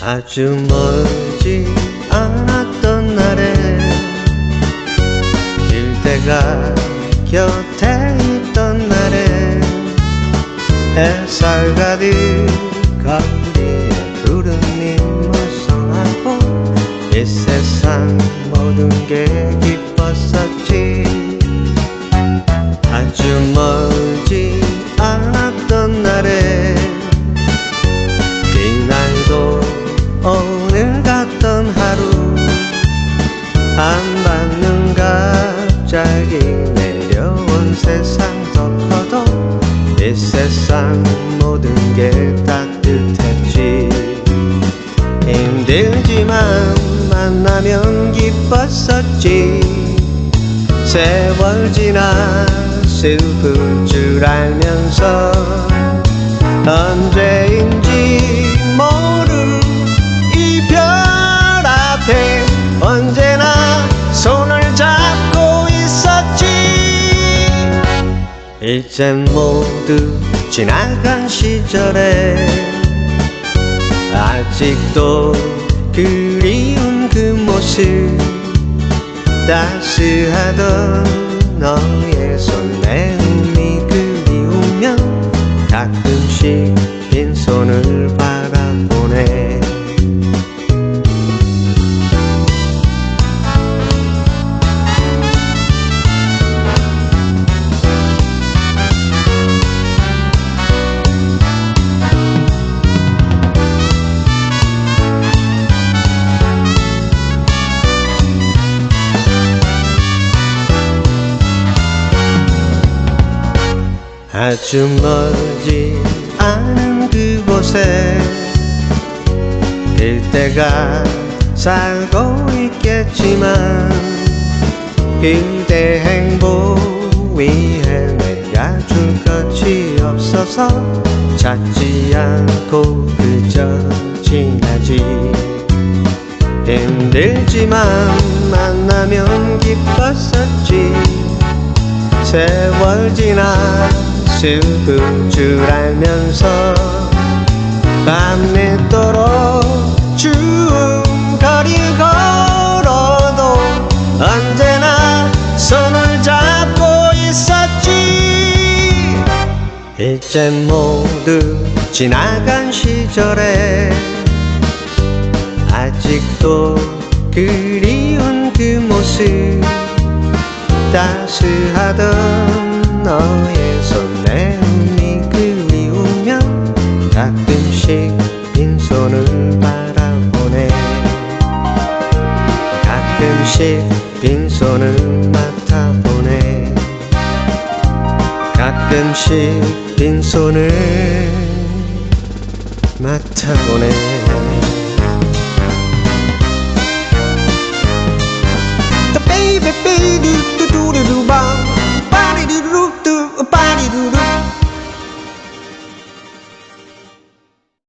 아주 멀지 않았던 날에 길대가 곁에 있던 날에 햇살 가득 거리에 푸른 잎무성하고 이 세상 모든 게 기뻤었지. 아주 멀 오늘 같던 하루 한밤눈 갑자기 내려온 세상 덮어도 이 세상 모든 게 따뜻했지. 힘들지만 만나면 기뻤었지. 세월 지나 슬플 줄 알면서 언제인지 이젠 모두 지나간 시절에 아직도 그리운 그 모습 따스하던 너의 손내 아주 멀지 않은 그곳에 그때가 살고 있겠지만 그대 행복 위해 내가 줄 것이 없어서 찾지 않고 그저 지나지. 힘들지만 만나면 기뻤었지. 세월 지나 슬픈 줄 알면서 밤늦도록 추운 거리 걸어도 언제나 손을 잡고 있었지. 이젠 모두 지나간 시절에 아직도 그리운 그 모습 따스하던 너의 손내음이 그리우면 가끔씩 빈손을 바라보네. 가끔씩 빈손을 맡아보네. 가끔씩 빈손을 맡아보네. Baby baby